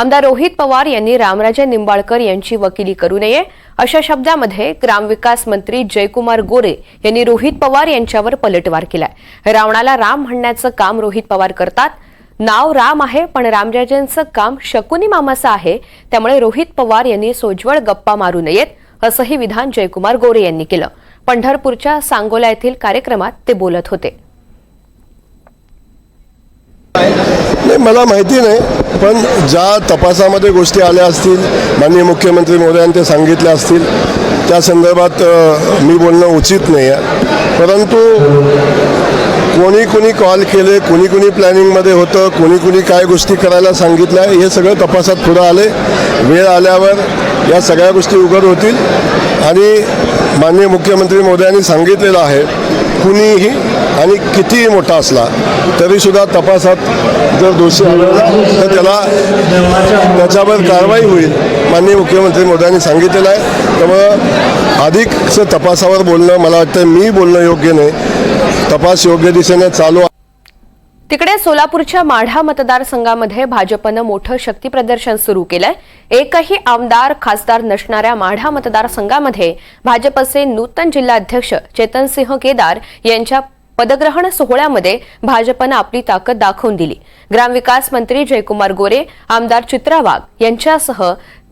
आमदार रोहित पवार यांनी रामराजे निंबाळकर यांची वकिली करू नये अशा शब्दामध्ये ग्रामविकास मंत्री जयकुमार गोरे यांनी रोहित पवार यांच्यावर पलटवार केलाय. रावणाला राम म्हणण्याचं काम रोहित पवार करतात. नाव राम आहे पण रामराजेंचं काम शकुनी मामाचं आहे. त्यामुळे रोहित पवार यांनी सोज्वळ गप्पा मारू नयेत असंही विधान जयकुमार गोरे यांनी केलं. पंढरपूरच्या सांगोला येथील कार्यक्रमात ते बोलत होते. नाही मला माहिती नाही पण ज्या तपासामध्ये गोष्टी आल्या असतील माननीय मुख्यमंत्री महोदयांनी ते सांगितल्या असतील त्या संदर्भात मी बोलणं उचित नाही आहे. परंतु कोणी कोणी कॉल केले कोणी कोणी प्लॅनिंगमध्ये होतं कोणी कोणी काय गोष्टी करायला सांगितल्या हे सगळं तपासात पुढं आले. वेळ आल्यावर या सगळ्या गोष्टी उघड होतील. आणि माननीय मुख्यमंत्री महोदयांनी सांगितलेलं आहे कुणीही आणि कितीही मोठा असला तरीसुद्धा तपासात जर दोषी आढळला तर त्याला त्याच्यावर कारवाई होईल माननीय मुख्यमंत्री मोदयांनी सांगितलेलं आहे त्यामुळं अधिकचं तपासावर बोलणं मला वाटतं मी बोलणं योग्य नाही तपास योग्य दिशेने चालू आहे. तिकडे सोलापूरच्या माढा मतदारसंघामध्ये भाजपनं मोठं शक्तीप्रदर्शन सुरू केलंय. एकही आमदार खासदार नसणाऱ्या माढा मतदारसंघामध्ये भाजपचे नूतन जिल्हाध्यक्ष चेतनसिंह केदार यांच्या पदग्रहण सोहळ्यामध्ये भाजपनं आपली ताकद दाखवून दिली. ग्रामविकास मंत्री जयकुमार गोरे आमदार चित्रा वाघ यांच्यासह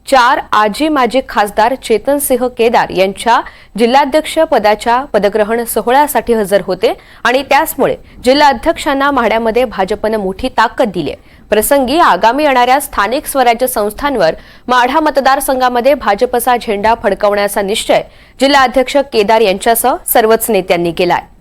चार आजी माजी खासदार चेतनसिंह केदार यांच्या जिल्हाध्यक्ष पदाच्या पदग्रहण सोहळ्यासाठी हजर होते आणि त्याचमुळे जिल्हाध्यक्षांना माढ्यामध्ये भाजपनं मोठी ताकद दिली आहे. प्रसंगी आगामी येणाऱ्या स्थानिक स्वराज्य संस्थांवर माढा मतदारसंघामध्ये भाजपचा झेंडा फडकवण्याचा निश्चय जिल्हाध्यक्ष केदार यांच्यासह सर्वच नेत्यांनी केला आहे